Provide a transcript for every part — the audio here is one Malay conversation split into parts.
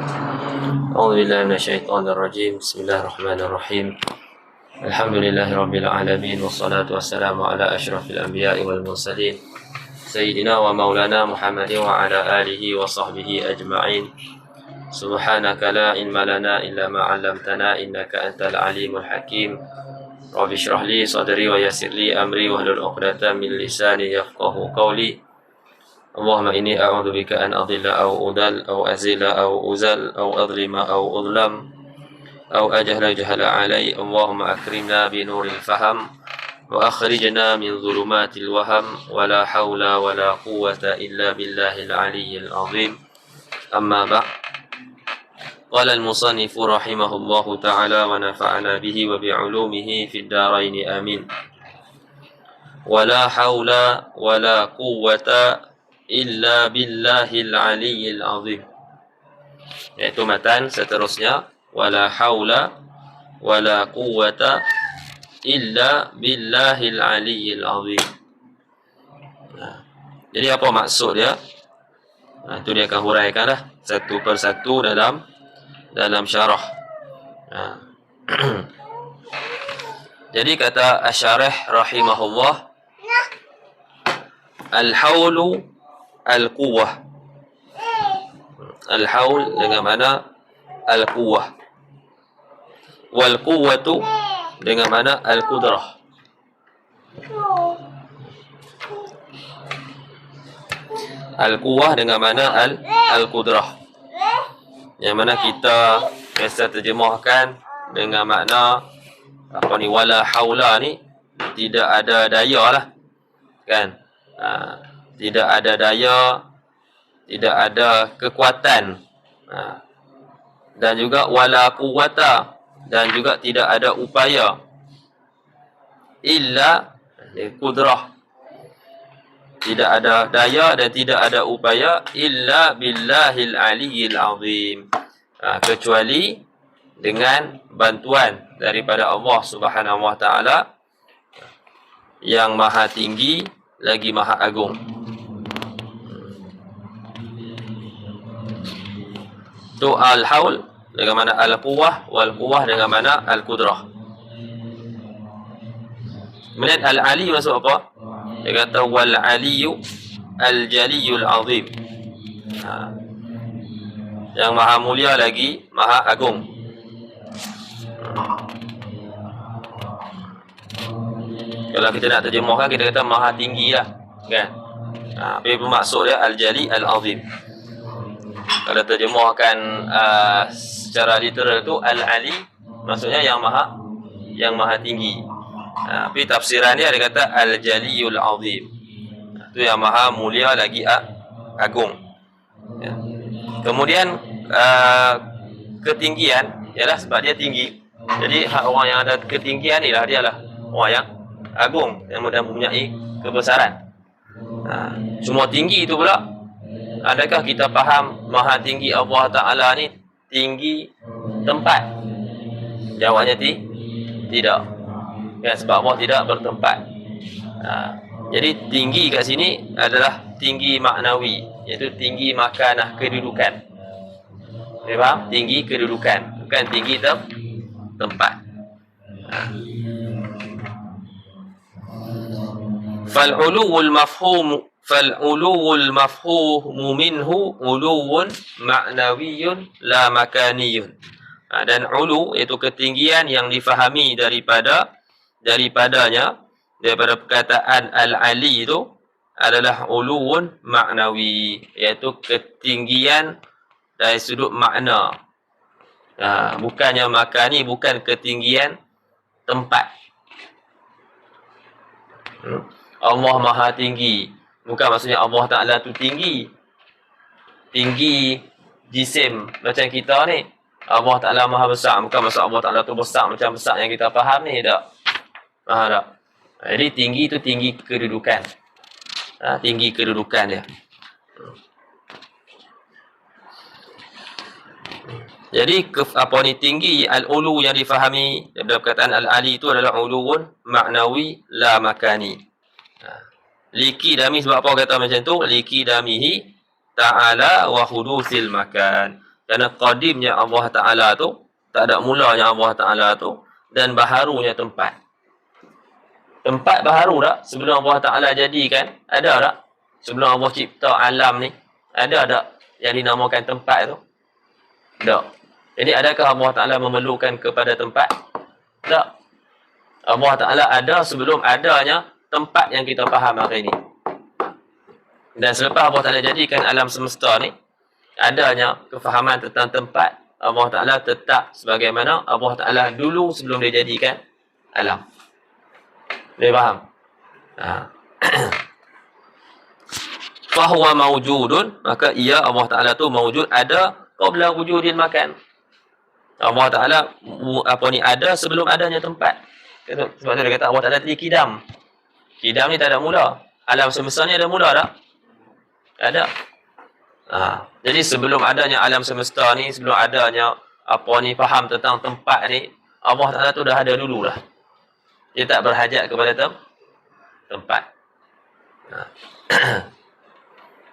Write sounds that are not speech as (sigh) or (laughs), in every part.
أعوذ بالله من الشيطان الرجيم. بسم الله الرحمن الرحيم. الحمد لله رب العالمين والصلاة والسلام على أشرف الأنبياء والمرسلين سيدنا ومولانا محمد وعلى آله وصحبه أجمعين. سبحانك لا علم لنا إلا ما علمتنا إنك أنت العليم الحكيم. رب اشرح لي صدري ويسر لي أمري واحلل عقدة من لساني يفقه قولي. اللهم إني أعوذ بك أن أضل أو أضل أو أزل أو أزل أو أظلم أو أظلم أو أجهل جهل علي. اللهم أكرمنا بنور الفهم وأخرجنا من ظلمات الوهم. ولا حول ولا قوة إلا بالله العلي العظيم. أما بعد قال المصنف رحمه الله تعالى ونفعنا به وبعلومه في الدارين. آمين. ولا حول ولا قوة illa billahil aliyyil azim. Iaitu matan seterusnya wala haula wala quwwata illa billahil aliyyil azim. Nah, jadi apa maksud dia? Nah, itu dia akan huraikanlah satu persatu dalam dalam syarah. Nah. (clears throat) jadi kata asyarih rahimahullah al-haulu al-quwwah. Al-haul dengan mana al-quwwah. Wal quwwatu dengan mana al-qudrah. Al-quwwah dengan mana al al-qudrah. Yang mana kita biasa terjemahkan dengan makna apa ni wala haula ni tidak ada daya lah kan ha, tidak ada daya, tidak ada kekuatan. Ha. Dan juga wala quwwata dan juga tidak ada upaya illa kudrah. Tidak ada daya dan tidak ada upaya illa billahil aliyyil azim. Ha, kecuali dengan bantuan daripada Allah Subhanahu wa taala yang maha tinggi lagi maha agung. Tu al-haul dengan mana al-quwah wal quwah dengan mana al-qudrah. Kemudian al-ali maksud apa? Dia kata wal aliyu al-jaliyul azim. Ha. Yang maha mulia lagi maha agung. Kalau kita nak terjemahkan kita kata maha tinggi lah kan. Ha, apa maksud dia al-jali al-azim kalau terjemahkan uh, secara literal tu al-ali maksudnya yang maha yang maha tinggi. Uh, tapi tafsiran dia ada kata al-jaliyul azim. Itu yang maha mulia lagi uh, agung. Ya. kemudian uh, ketinggian ialah sebab dia tinggi. Jadi hak orang yang ada ketinggian ni lah dia lah orang yang agung yang mempunyai kebesaran. Uh, semua tinggi itu pula adakah kita faham maha tinggi Allah Ta'ala ni tinggi tempat? Jawabnya ti tidak. Ya, sebab Allah tidak bertempat. Ha, jadi tinggi kat sini adalah tinggi maknawi, iaitu tinggi makanah kedudukan. Okay, faham? Tinggi kedudukan, bukan tinggi tem tempat. Ha. Fal-uluwul mafhumu فالعلو المفهوم منه علو معنوي لا مكاني ha, dan ulu itu ketinggian yang difahami daripada daripadanya daripada perkataan al-ali itu adalah uluun maknawi iaitu ketinggian dari sudut makna ha, bukannya makani bukan ketinggian tempat hmm. Allah maha tinggi Bukan maksudnya Allah Ta'ala tu tinggi. Tinggi jisim macam kita ni. Allah Ta'ala maha besar. Bukan maksud Allah Ta'ala tu besar macam besar yang kita faham ni. Tak. Faham tak? Jadi tinggi tu tinggi kedudukan. Ha, tinggi kedudukan dia. Jadi apa ni tinggi al-ulu yang difahami daripada perkataan al-ali itu adalah uluun maknawi la makani. Liki dami sebab apa kata macam tu? Liki damihi ta'ala wa hudusil makan. Kerana qadimnya Allah Ta'ala tu, tak ada mulanya Allah Ta'ala tu, dan baharunya tempat. Tempat baharu tak? Sebelum Allah Ta'ala jadikan, ada tak? Sebelum Allah cipta alam ni, ada tak yang dinamakan tempat tu? Tak. Jadi adakah Allah Ta'ala memerlukan kepada tempat? Tak. Allah Ta'ala ada sebelum adanya tempat yang kita faham hari ini. Dan selepas Allah Ta'ala jadikan alam semesta ni, adanya kefahaman tentang tempat, Allah Ta'ala tetap sebagaimana Allah Ta'ala dulu sebelum dia jadikan alam. Dia faham? Ha. (clears throat) Fahuwa mawjudun, maka ia Allah Ta'ala tu mawjud ada qabla wujudin makan. Allah Ta'ala apa ni ada sebelum adanya tempat. Sebab tu dia kata Allah Ta'ala tadi kidam. Kidam ni tak ada mula. Alam semesta ni ada mula tak? Ada. Ha. Jadi sebelum adanya alam semesta ni, sebelum adanya apa ni faham tentang tempat ni, Allah Ta'ala tu dah ada dulu lah. Dia tak berhajat kepada tem tempat. Ha. (clears throat)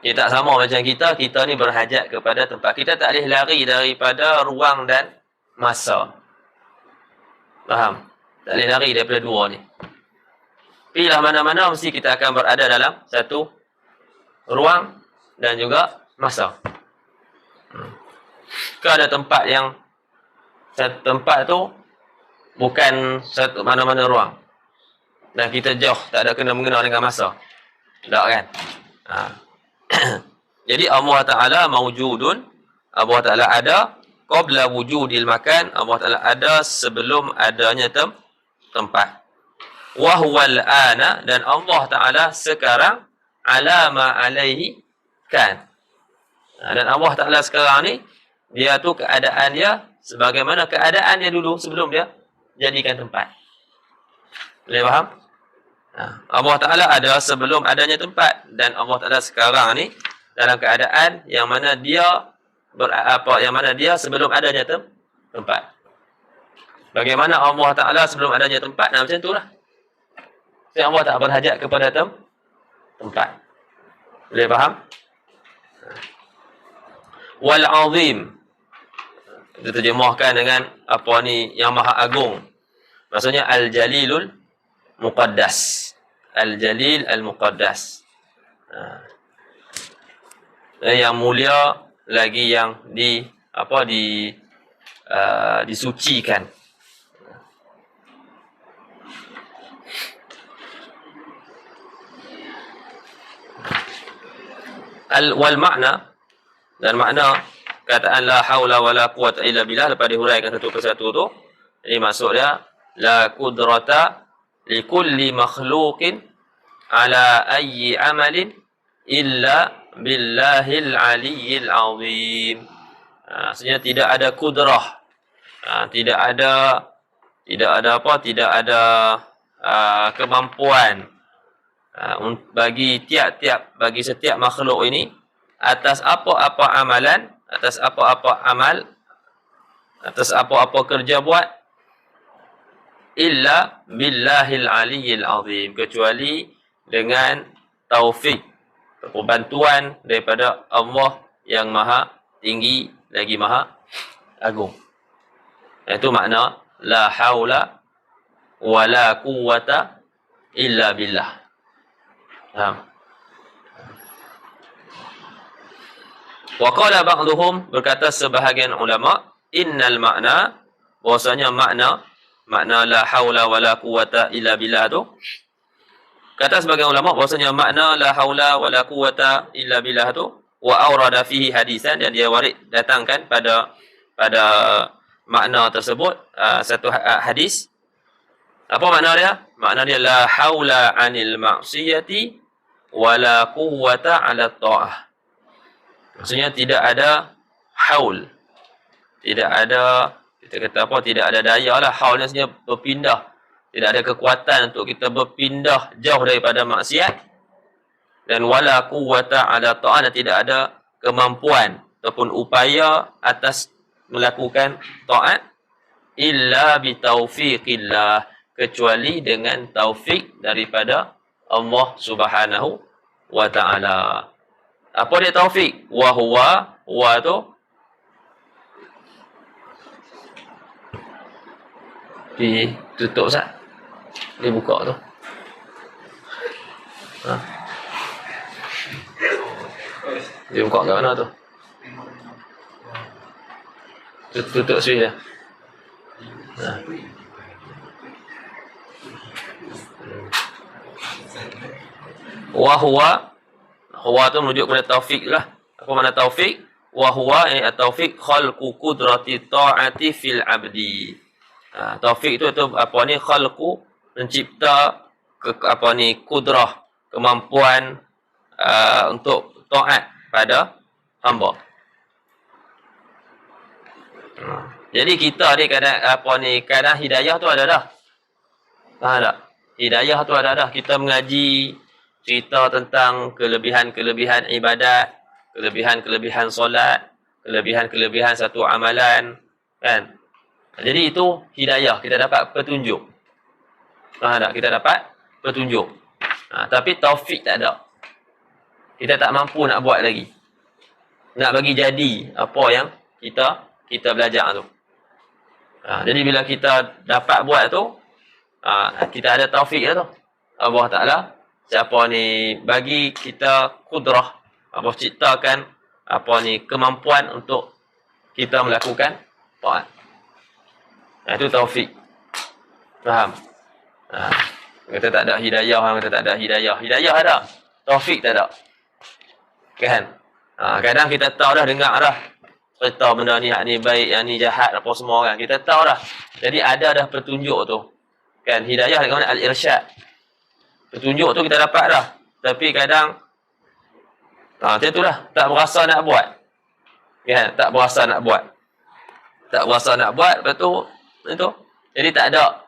Dia tak sama macam kita, kita ni berhajat kepada tempat. Kita tak boleh lari daripada ruang dan masa. Faham? Tak boleh lari daripada dua ni. Pilih mana-mana mesti kita akan berada dalam satu ruang dan juga masa. Hmm. Ke ada tempat yang satu tempat tu bukan satu mana-mana ruang. Dan kita jauh, tak ada kena-mengena dengan masa. Tak kan? Ha. (clears throat) Jadi Allah Ta'ala mawujudun. Allah Ta'ala ada. Qabla wujudil makan. Allah Ta'ala ada sebelum adanya tem tempat. Wahuwal ana. Dan Allah Ta'ala sekarang alama alaihi kan. Ha, dan Allah Ta'ala sekarang ni, dia tu keadaan dia sebagaimana keadaan dia dulu sebelum dia jadikan tempat. Boleh faham? Ha, Allah Ta'ala ada sebelum adanya tempat dan Allah Ta'ala sekarang ni dalam keadaan yang mana dia ber, apa yang mana dia sebelum adanya tem, tempat. Bagaimana Allah Ta'ala sebelum adanya tempat? Nah, macam itulah. Sebab Allah tak berhajat kepada tem, tempat. Boleh faham? wal azim diterjemahkan dengan apa ni yang maha agung maksudnya al jalilul muqaddas al jalil al muqaddas ha. yang mulia lagi yang di apa di uh, disucikan al wal makna dan makna kataan la haula wala quwata illa billah lepas dihuraikan satu persatu tu. Jadi maksud dia la qudrata li kulli makhluqin ala ayyi amalin illa billahil aliyyil azim. Ha, maksudnya tidak ada kudrah. Ha, tidak ada tidak ada apa? Tidak ada uh, kemampuan bagi tiap-tiap bagi setiap makhluk ini atas apa-apa amalan, atas apa-apa amal, atas apa-apa kerja buat, illa billahil aliyyil azim. Kecuali dengan taufik, bantuan daripada Allah yang maha tinggi lagi maha agung. Itu makna la haula wala quwata illa billah. Faham? Wa qala ba'dhum berkata sebahagian ulama innal makna bahwasanya makna makna la haula wala quwata illa billah tu. Kata sebagian ulama bahwasanya makna la haula wala quwata illa billah tu wa awrada fihi hadisan dan dia warid datangkan pada pada makna tersebut uh, satu uh, hadis. Apa makna dia? Makna dia la haula anil ma'siyati wala quwata ala ta'ah Maksudnya tidak ada haul. Tidak ada, kita kata apa, tidak ada daya lah. Haul ni maksudnya berpindah. Tidak ada kekuatan untuk kita berpindah jauh daripada maksiat. Dan wala quwata ala ta'ala tidak ada kemampuan ataupun upaya atas melakukan ta'at illa bitaufiqillah kecuali dengan taufik daripada Allah Subhanahu wa taala. Apa dia taufik? Wa huwa wa tu Di tutup sat. Dia buka tu. Ha. Dia buka kat mana tu? Tutup, tutup sini dah. Ha. Wa huwa huwa tu merujuk kepada taufik lah. Apa makna taufik? Wa huwa ini taufik khalqu qudrati ta'ati fil abdi. Ha, taufik tu tu apa ni khalqu mencipta ke, apa ni kudrah kemampuan uh, untuk taat pada hamba. Ha. Jadi kita ni kadang apa ni kadang hidayah tu ada dah. Faham tak? Hidayah tu ada dah. Kita mengaji cerita tentang kelebihan-kelebihan ibadat, kelebihan-kelebihan solat, kelebihan-kelebihan satu amalan, kan? Jadi itu hidayah, kita dapat petunjuk. Faham tak? Kita dapat petunjuk. Ha, tapi taufik tak ada. Kita tak mampu nak buat lagi. Nak bagi jadi apa yang kita kita belajar tu. Ha, jadi bila kita dapat buat tu, ha, kita ada taufik tu. Allah Ta'ala siapa ni bagi kita kudrah apa ciptakan apa ni kemampuan untuk kita melakukan taat. Nah, itu taufik. Faham? Ha. Kita tak ada hidayah, kita tak ada hidayah. Hidayah ada. Taufik tak ada. Kan? Ha, kadang kita tahu dah dengar dah. Cerita benda ni, yang ni baik, yang ni jahat, apa semua kan. Kita tahu dah. Jadi ada dah petunjuk tu. Kan? Hidayah dengan al-irsyad petunjuk tu kita dapat dah. Tapi kadang ha, macam tu lah. Tak berasa nak buat. Ya, tak berasa nak buat. Tak berasa nak buat. Lepas tu, itu. Jadi tak ada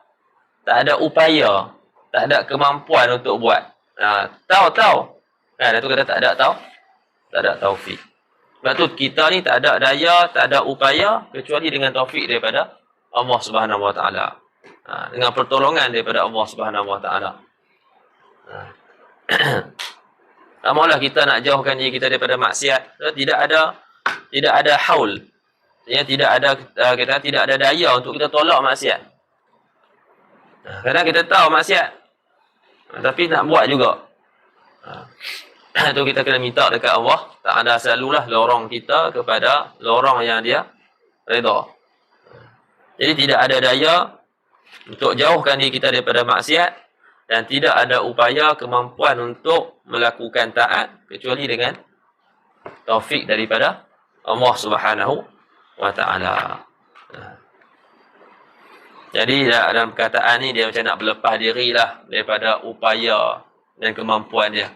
tak ada upaya. Tak ada kemampuan untuk buat. Ha, tahu, tahu. Kan, itu kata tak ada tahu. Tak ada taufik. Sebab tu kita ni tak ada daya, tak ada upaya kecuali dengan taufik daripada Allah Subhanahu Wa Taala. Ha, dengan pertolongan daripada Allah Subhanahu Wa Taala. Tak maulah kita nak jauhkan diri kita daripada maksiat. Tidak ada tidak ada haul. Ya, tidak ada uh, kita tidak ada daya untuk kita tolak maksiat. Kadang kita tahu maksiat. Tapi nak buat juga. (coughs) Itu kita kena minta dekat Allah. Tak ada selalulah lorong kita kepada lorong yang dia redha. Jadi tidak ada daya untuk jauhkan diri kita daripada maksiat dan tidak ada upaya kemampuan untuk melakukan taat kecuali dengan taufik daripada Allah Subhanahu wa taala. Jadi dalam perkataan ni dia macam nak berlepas dirilah daripada upaya dan kemampuan dia.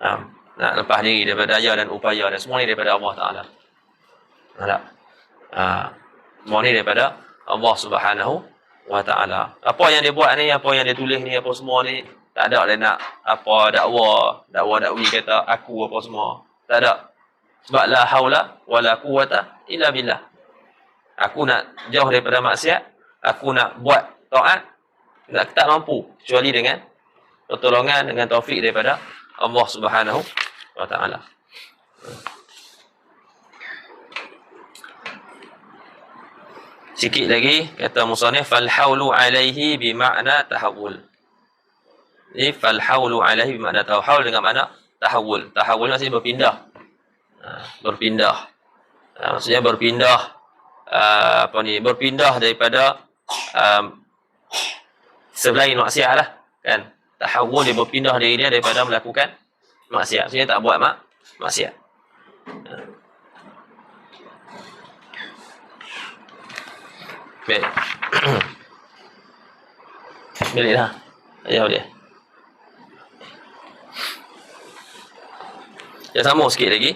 Ha, nak lepas diri daripada daya dan upaya dan semua ni daripada Allah Taala. Ha, semua ni daripada Allah Subhanahu wa ta'ala. Apa yang dia buat ni, apa yang dia tulis ni, apa semua ni, tak ada dia nak apa dakwa, dakwa dakwi kata aku apa semua. Tak ada. Sebab la haula wa la quwata illa billah. Aku nak jauh daripada maksiat, aku nak buat taat, tak, tak mampu kecuali dengan pertolongan dengan taufik daripada Allah Subhanahu wa taala. Sikit lagi kata musannif fal haulu alaihi bi makna tahawul. Ni fal haulu alaihi bi makna tahawul dengan makna tahawul. Tahawul maksudnya berpindah. Ha, berpindah. Ha, maksudnya berpindah uh, apa ni? Berpindah daripada um, selain maksiat lah kan. Tahawul dia berpindah dari dia daripada melakukan maksiat. Maksudnya tak buat mak maksiat. Baik. (coughs) Balik lah. Ayah dia. Ya sama sikit lagi.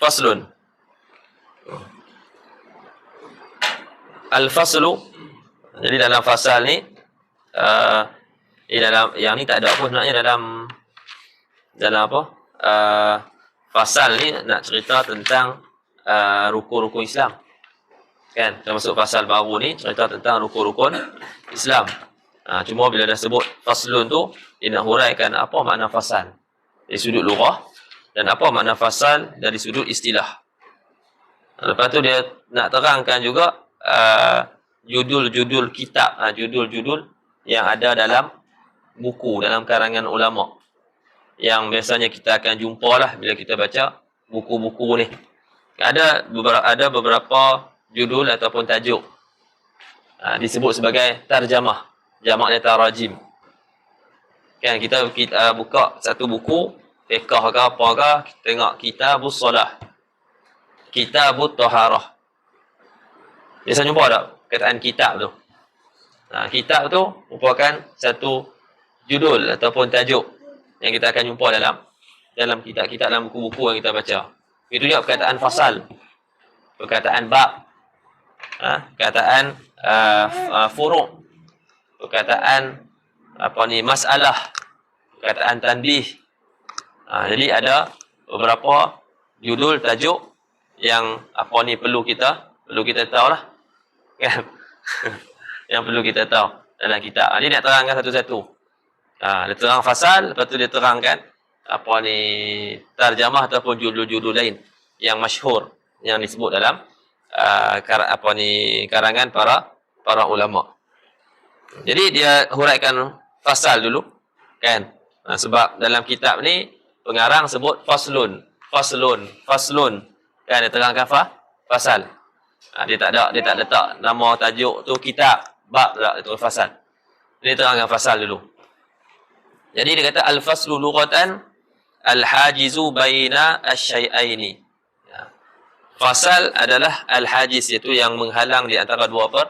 Faslun. Al-faslu. Jadi dalam fasal ni. Uh, eh, dalam yang ni tak ada apa sebenarnya dalam dalam apa? Uh, fasal ni nak cerita tentang uh, rukun-rukun Islam kan termasuk pasal baru ni cerita tentang rukun-rukun Islam ha, cuma bila dah sebut faslun tu dia nak huraikan apa makna fasal dari sudut lughah dan apa makna fasal dari sudut istilah ha, lepas tu dia nak terangkan juga uh, judul-judul kitab, ha, judul-judul yang ada dalam buku, dalam karangan ulama. Yang biasanya kita akan jumpa lah bila kita baca buku-buku ni. Ada beberapa, ada beberapa judul ataupun tajuk. Ha, disebut sebagai tarjamah. Jamaknya tarajim. Kan kita kita uh, buka satu buku, fiqh ke apa ke, kita tengok kitabus solah. Kitabut taharah. Biasa jumpa tak kataan kitab tu? Ha, kitab tu merupakan satu judul ataupun tajuk yang kita akan jumpa dalam dalam kitab-kitab dalam buku-buku yang kita baca. Itu juga perkataan fasal. Perkataan bab. Ha, perkataan uh, uh, furuk. Perkataan apa ni masalah perkataan tanbih. Ha, jadi ada beberapa judul tajuk yang apa ni perlu kita perlu kita tahu lah. Kan? (laughs) yang perlu kita tahu dalam kitab. Ha, dia nak terangkan satu-satu. Ha, dia terang fasal, lepas tu dia terangkan apa ni tarjamah ataupun judul-judul lain yang masyhur yang disebut dalam uh, apa ni karangan para para ulama. Jadi dia huraikan fasal dulu kan Ha, sebab dalam kitab ni pengarang sebut faslun, faslun, faslun. Kan dia terangkan fa, fasal. Ha, dia tak ada dia tak letak nama tajuk tu kitab, bab tak itu fasal. Dia terangkan fasal dulu. Jadi dia kata al-faslu lughatan al-hajizu baina asy-syai'aini. Fasal adalah al-hajiz iaitu yang menghalang di antara dua per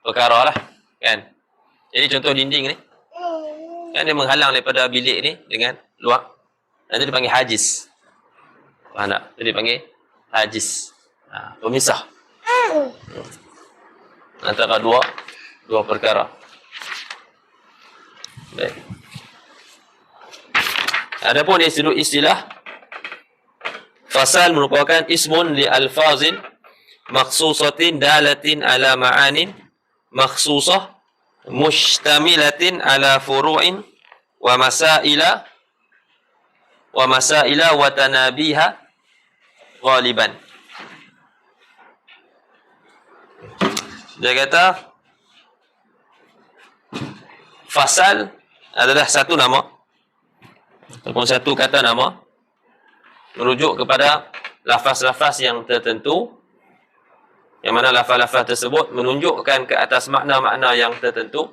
perkara lah. Kan? Jadi contoh dinding ni. Kan dia menghalang daripada bilik ni dengan luar. Nanti dipanggil hajiz. Faham tak? Jadi dipanggil hajiz. Ha, pemisah. Hmm. Antara dua dua perkara. Baik. Adapun istilah istilah fasal merupakan ismun li alfazin makhsusatin dalatin ala ma'anin makhsusah mushtamilatin ala furu'in wa masaila wa masaila wa tanabiha ghaliban. Dia kata fasal adalah satu nama ataupun satu kata nama merujuk kepada lafaz-lafaz yang tertentu yang mana lafaz-lafaz tersebut menunjukkan ke atas makna-makna yang tertentu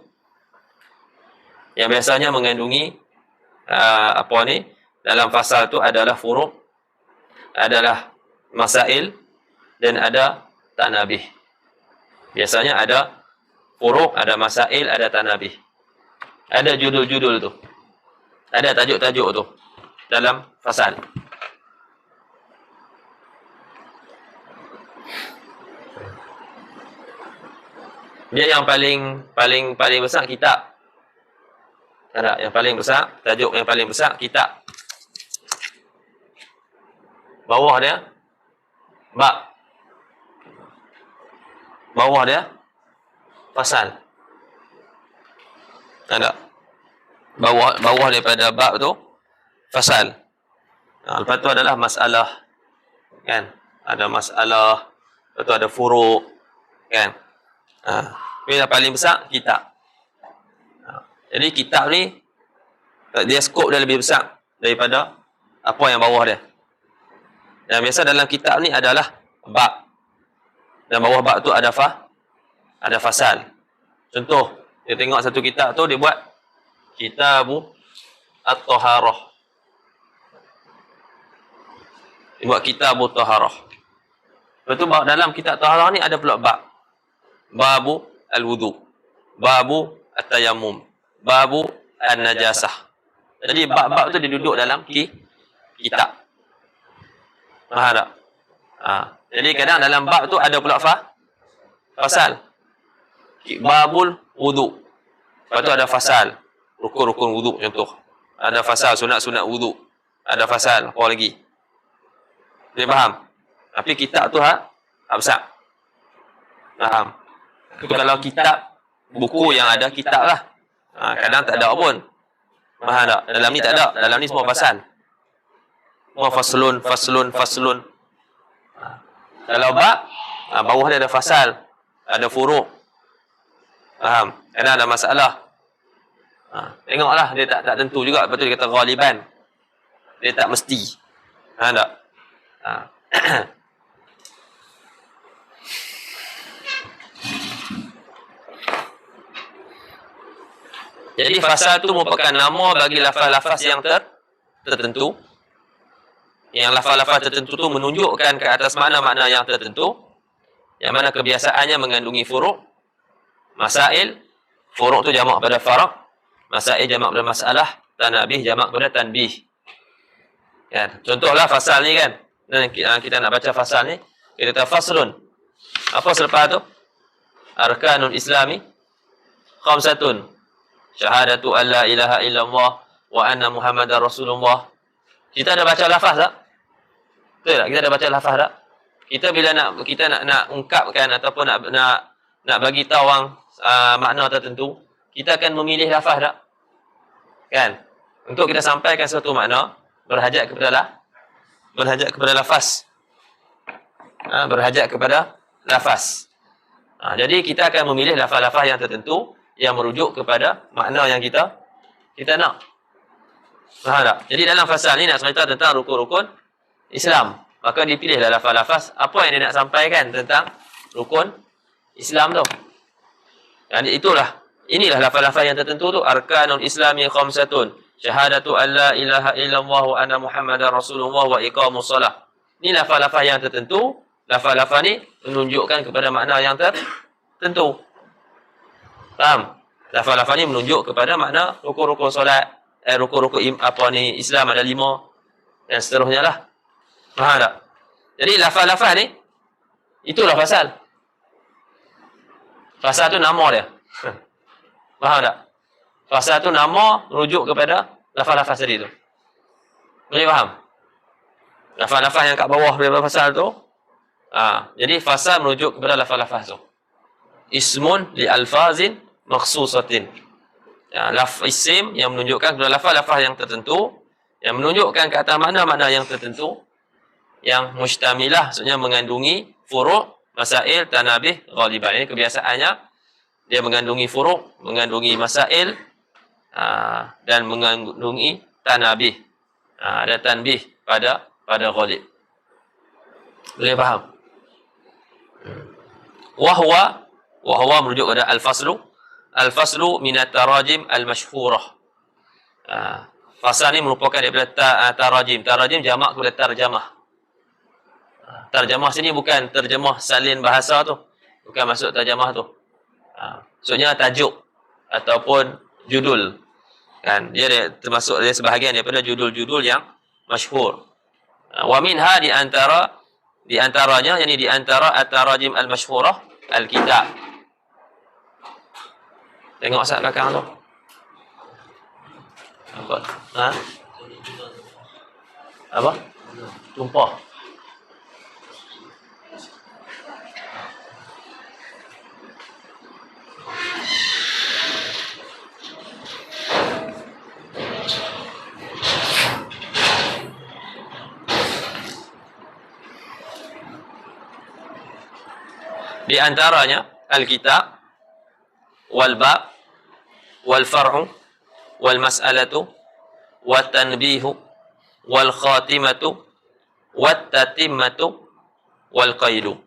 yang biasanya mengandungi uh, apa ni dalam fasal tu adalah furuk adalah masail dan ada tanabih. Biasanya ada furuk ada masail ada tanabih. Ada judul-judul tu. Ada tajuk-tajuk tu dalam fasal Dia yang paling paling paling besar kitab. Ada yang paling besar, tajuk yang paling besar kitab. Bawah dia bab. Bawah dia pasal. Ada. Bawah bawah daripada bab tu pasal. Nah, lepas tu adalah masalah kan? Ada masalah, lepas tu ada furuk kan? Ha. Yang paling besar, kitab. Ha. Jadi kitab ni, dia skop dia lebih besar daripada apa yang bawah dia. Yang biasa dalam kitab ni adalah bab. Dan bawah bab tu ada fa, ada fasal. Contoh, dia tengok satu kitab tu, dia buat kitabu at-taharah. Dia buat kitabu at-taharah. Lepas tu dalam kitab taharah ni ada pula bab babu al-wudu, babu at-tayammum, babu an-najasah. Jadi bab-bab tu dia duduk dalam ki kitab. Faham tak? Ha. Jadi kadang dalam bab tu ada pula fa fasal. Babul wudu. Lepas tu ada fasal. Rukun-rukun wudu contoh. Ada fasal sunat-sunat wudu. Ada fasal apa lagi? Dia faham? Tapi kitab tu ha, ha besar. Faham? kalau kitab buku yang ada kitab lah. Ha, kadang tak ada pun. Faham tak? Dalam ni tak ada. Dalam ni semua pasal. Semua faslun, faslun, faslun. Ha. Kalau bab, ha, bawah dia ada fasal. Ada furuk. Faham? Kadang ada masalah. Ha, tengoklah dia tak tak tentu juga. Betul dia kata ghaliban. Dia tak mesti. Ha tak? Ha. (clears throat) Jadi fasal tu merupakan nama bagi lafaz-lafaz yang ter tertentu. Yang lafaz-lafaz tertentu tu menunjukkan ke atas mana-mana yang tertentu. Yang mana kebiasaannya mengandungi furuk. Masail. Furuk tu jamak pada farak. Masail jamak pada masalah. Tanabih jamak pada tanbih. Kan? Contohlah fasal ni kan. Dan kita nak baca fasal ni. Kita kata faslun. Apa selepas tu? Arkanul Islami. Khamsatun syahadatu an la ilaha illallah wa anna muhammadar rasulullah. Kita dah baca lafaz tak? Betul tak? Kita dah baca lafaz tak? Kita bila nak kita nak nak ungkapkan ataupun nak nak nak bagi tahu orang uh, makna tertentu kita akan memilih lafaz tak? Kan? Untuk kita sampaikan satu makna berhajat kepada lah berhajat kepada lafaz. Ha, berhajat kepada lafaz. Ha, jadi kita akan memilih lafaz-lafaz yang tertentu yang merujuk kepada makna yang kita kita nak. Faham tak? Jadi dalam fasal ni nak cerita tentang rukun-rukun Islam. Maka dipilihlah lafaz-lafaz apa yang dia nak sampaikan tentang rukun Islam tu. Dan itulah inilah lafaz-lafaz yang tertentu tu arkanul islami khamsatun syahadatu alla ilaha illallah wa anna muhammadar rasulullah wa iqamus solah. Ini lafaz-lafaz yang tertentu. Lafaz-lafaz ni menunjukkan kepada makna yang tertentu. Faham? Lafaz-lafaz ni menunjuk kepada makna rukun-rukun solat, eh rukun-rukun apa ni Islam ada lima dan seterusnya lah. Faham tak? Jadi lafaz-lafaz ni itulah fasal. Fasal tu nama dia. (laughs) Faham tak? Fasal tu nama merujuk kepada lafaz-lafaz tadi tu. Boleh faham? Lafaz-lafaz yang kat bawah daripada fasal tu. Ha, jadi fasal merujuk kepada lafaz-lafaz tu. Ismun li alfazin makhsusatin. Ya, laf isim yang menunjukkan kepada lafaz-lafaz yang tertentu yang menunjukkan ke atas mana-mana yang tertentu yang mustamilah maksudnya mengandungi furuk masail tanabih ghaliban ini kebiasaannya dia mengandungi furuk mengandungi masail aa, dan mengandungi tanabih. Aa, ada tanbih pada pada ghalib. Boleh faham? Wahwa wahwa merujuk kepada al-faslu Al-faslu minat tarajim al-mashhurah. Ha. Fasal ni merupakan daripada ta, uh, tarajim. Tarajim jamak kepada tarjamah. Ha. Tarjamah sini bukan terjemah salin bahasa tu. Bukan masuk tarjamah tu. Ha. Maksudnya tajuk ataupun judul. Kan? Dia, dia termasuk dia sebahagian daripada judul-judul yang masyhur. Ha. Wa minha di antara di antaranya yakni di antara at-tarajim al-mashhurah al-kitab. Tengok saat belakang tu. Apa? Ha? Apa? Tumpah. Di antaranya Alkitab wal bab wal far'u wal mas'alatu wat tanbihu wal khatimatu wat tatimmatu wal qaidu.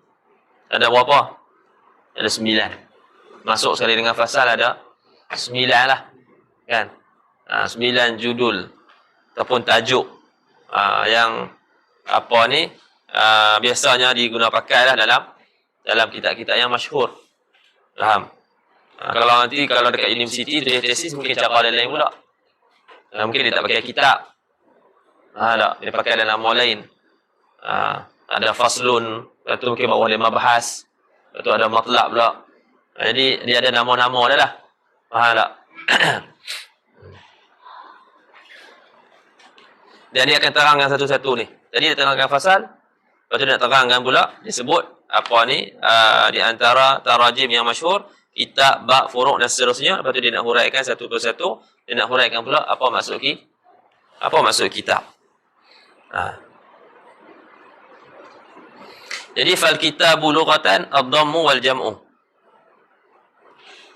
Ada berapa? Ada sembilan. Masuk sekali dengan fasal ada sembilan lah. Kan? Ha, sembilan judul ataupun tajuk ha, yang apa ni ha, biasanya digunakan lah dalam dalam kitab-kitab yang masyhur. Faham? Ha, kalau nanti kalau dekat universiti tu tesis mungkin cara lain pula. Ha, mungkin dia tak pakai kitab. Ha, tak. Dia pakai dalam nama lain. Ha, ada faslun. Lepas tu mungkin bawah lima bahas. Lepas tu ada matlab pula. Ha, jadi dia ada nama-nama dia lah. Faham tak? (coughs) Dan dia akan terangkan satu-satu ni. Jadi dia terangkan fasal. Lepas tu dia nak terangkan pula. Dia sebut apa ni. Uh, di antara tarajim yang masyhur kitab, bab, furuk dan seterusnya. Lepas tu dia nak huraikan satu persatu. Dia nak huraikan pula apa maksud ki? Apa maksud kitab? Ha. Jadi fal kitabu lughatan ad-dhammu wal jam'u.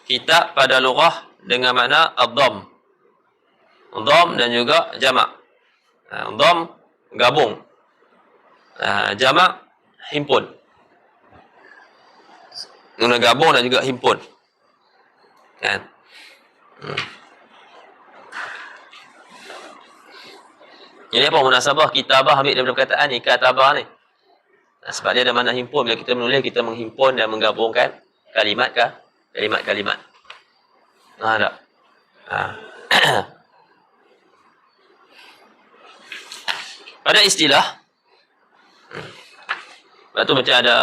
kitab pada lughah dengan makna ad-dham. Dham dan juga jamak. Ha, gabung. Ha, jamak himpun. Guna gabung dan juga himpun. Kan? Hmm. Jadi apa munasabah kitabah ambil daripada perkataan ni katabah ni. Nah, sebab dia ada makna himpun bila kita menulis kita menghimpun dan menggabungkan kalimat ke kalimat-kalimat. Nah, tak. (coughs) Pada istilah Lepas tu macam ada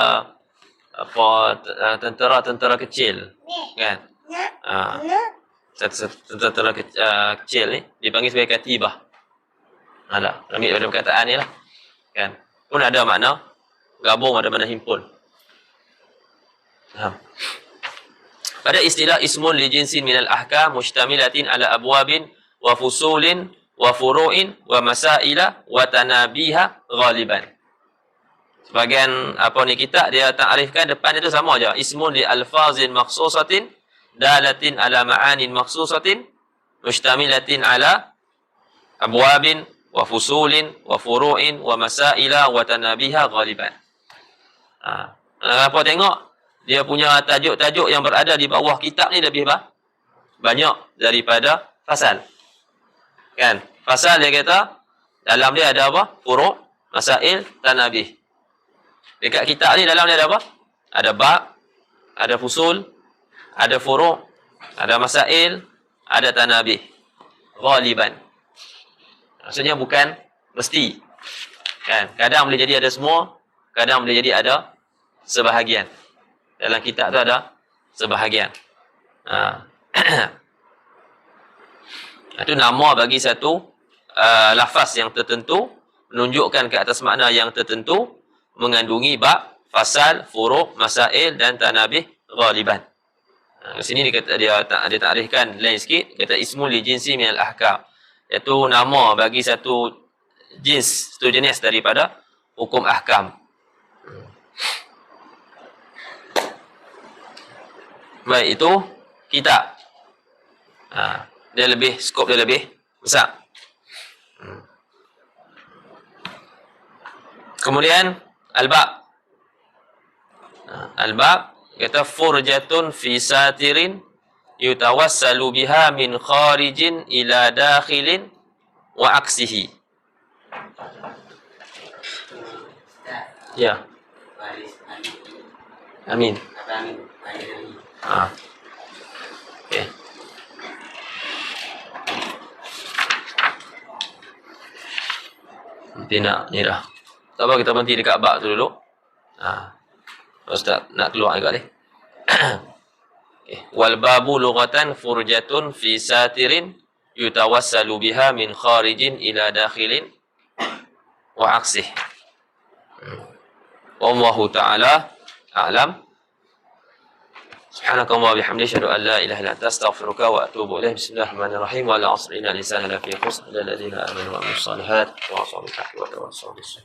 apa tentera-tentera kecil kan. Ha. Tentera kecil ni dipanggil sebagai katibah. Ada. Ambil daripada perkataan ni lah. Kan? Pun ada makna gabung ada makna himpun. Ha. Pada istilah ismun li jinsin minal ahkam mustamilatin ala abwabin wa fusulin wa furu'in wa masaila wa tanabiha ghaliban. Sebagian apa ni kita dia takrifkan depan itu sama aja. Ismun li alfazin makhsusatin dalatin ala ma'anin makhsusatin mustamilatin ala abwabin wa fusulin wa furu'in wa masaila wa tanabiha ghaliban. Ha. Apa tengok dia punya tajuk-tajuk yang berada di bawah kitab ni lebih bah? banyak daripada fasal. Kan? Fasal dia kata dalam dia ada apa? Furu', masail, tanabih. Dekat kitab ni dalam dia ada apa? Ada bab, ada fusul, ada furu', ada masail, ada tanabih. Ghaliban. Maksudnya bukan mesti. Kan? Kadang boleh jadi ada semua, kadang boleh jadi ada sebahagian. Dalam kitab tu ada sebahagian. Ha. (clears throat) Itu nama bagi satu uh, lafaz yang tertentu menunjukkan ke atas makna yang tertentu mengandungi bab, fasal, furuk, masail dan tanabih ghaliban. Ha, sini dia kata dia tak dia takrifkan lain sikit kata ismul li jinsi minal ahkam iaitu nama bagi satu jenis, satu jenis daripada hukum ahkam. Baik, itu kita. Ha, dia lebih, skop dia lebih besar. Hmm. Kemudian, al-bab. Ha, al-bab, kata furjatun fi satirin yutawassalu biha min kharijin ila dakhilin wa aksihi. Ya. Amin. Ah. Okay. Nanti nak ni dah. Tak apa kita berhenti dekat bak tu dulu. Ha. Ustaz nak keluar juga ni. (coughs) wal babu lughatan furjatun fi satirin yutawassalu biha min kharijin ila dakhilin wa aksih wallahu ta'ala a'lam سبحانك اللهم وبحمدك اشهد ان لا اله الا انت استغفرك واتوب اليك بسم الله الرحمن الرحيم وعلى عصر ان الانسان لفي خسر الا الذين امنوا وعملوا الصالحات وعصوا بالحق وتواصوا بالصبر